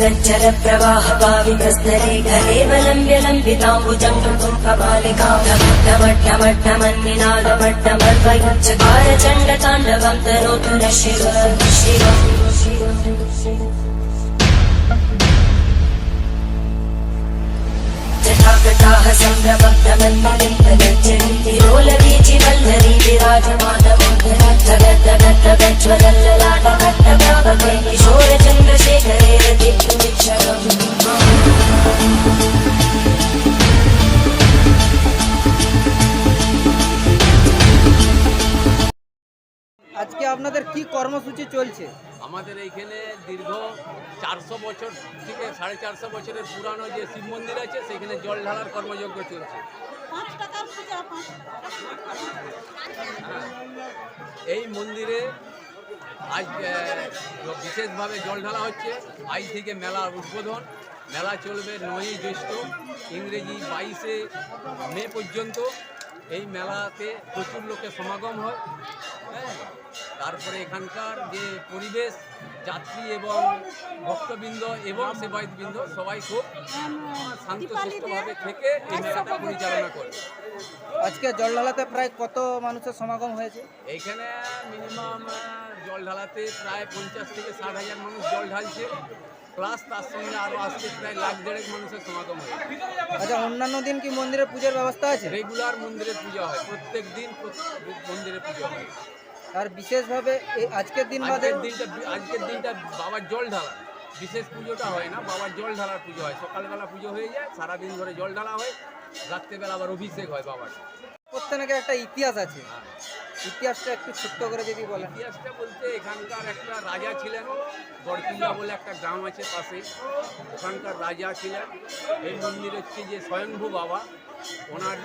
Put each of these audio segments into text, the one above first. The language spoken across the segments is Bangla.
गच्चर प्रवाह पावितस्तरे घरेवलं व्यलम्बिताम्बुजं कुम्भमालिकामट्टमट्टमट्टमन्निनादमट्टमर्वयुच्चकार चण्डताण्डवं तनोतु न शिव शिव जटाकटाः सम्भ्रमब्धमन्मलिन्दगच्छन्ति रोलवीचि আজকে আপনাদের কি কর্মসূচি চলছে? আমাদের এইখানে দীর্ঘ চারশো বছর থেকে সাড়ে চারশো বছরের পুরানো যে শিব মন্দির আছে সেখানে জল ঢালার কর্মযজ্ঞ চলছে। এই মন্দিরে আজ বিশেষভাবে জল ঢালা হচ্ছে। আজ থেকে মেলার উদ্বোধন। মেলা চলবে নয়ই জ্যৈষ্ঠ। ইংরেজি বাইশে মে পর্যন্ত। এই মেলাতে প্রচুর লোকের সমাগম হয়। হ্যাঁ তারপরে এখানকার যে পরিবেশ যাত্রী এবং ভক্তবৃন্দ এবং সেবায়তবৃন্দ সবাই খুব শান্তশিষ্টভাবে থেকে এই মেলাটা পরিচালনা আজকে জল ঢালাতে প্রায় কত মানুষের সমাগম হয়েছে? এইখানে মিনিমাম জল ঢালাতে প্রায় পঞ্চাশ থেকে ষাট হাজার মানুষ জল ঢালছে। প্লাস তার সঙ্গে আরও আসতে প্রায় লাখ দেড়েক মানুষের সমাগম হয়েছে। আচ্ছা অন্যান্য দিন কি মন্দিরে পূজার ব্যবস্থা আছে? রেগুলার মন্দিরে পুজো হয়। প্রত্যেক দিন মন্দিরে পুজো হয়। আর বিশেষভাবে এই আজকের দিন বাদে দিনটা আজকের দিনটা বাবার জল ঢালা বিশেষ পুজোটা হয় না বাবার জল ঢালার পুজো হয়। সকালবেলা পুজো হয়ে যায় সারাদিন ধরে জল ঢালা হয় রাত্রেবেলা আবার অভিষেক হয় বাবার। প্রত্যেকের একটা ইতিহাস আছে। ইতিহাসটা একটু ছোট্ট করে যদি বলেন। ইতিহাসটা বলতে এখানকার একটা রাজা ছিলেন বরকুল্লা বলে একটা গ্রাম আছে পাশে। ওখানকার রাজা ছিলেন এই মন্দির হচ্ছে যে স্বয়ংভূ বাবা। ওনার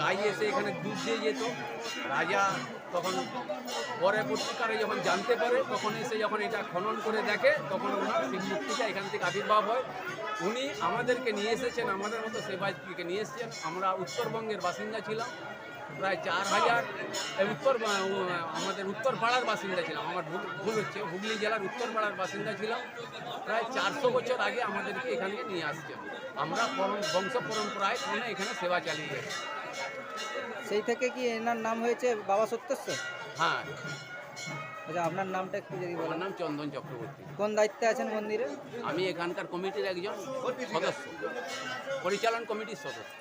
গায়ে এসে এখানে দুধ দিয়ে যেত। রাজা তখন পরে পত্রিকারে যখন জানতে পারে, তখন এসে যখন এটা খনন করে দেখে, তখন ওনার শিবমূর্তিটা এখান থেকে আবির্ভাব হয়। উনি আমাদেরকে নিয়ে এসেছেন, আমাদের মতো সেবাজকে নিয়ে এসেছেন। আমরা উত্তরবঙ্গের বাসিন্দা ছিলাম, প্রায় চার হাজার উত্তর আমাদের উত্তর পাড়ার বাসিন্দা ছিলাম। আমার ভুল হচ্ছে, হুগলি জেলার উত্তর পাড়ার বাসিন্দা ছিলাম। প্রায় চারশো বছর আগে আমাদেরকে এখানে নিয়ে আসছেন। আমরা বংশ পরম্পরায় এখানে সেবা চালিয়ে সেই থেকে কি এনার নাম হয়েছে বাবা সত্যেশ্বর হ্যাঁ। আচ্ছা আপনার নামটা একটু যদি আমার নাম চন্দন চক্রবর্তী। কোন দায়িত্বে আছেন মন্দিরে? আমি এখানকার কমিটির একজন সদস্য পরিচালন কমিটির সদস্য।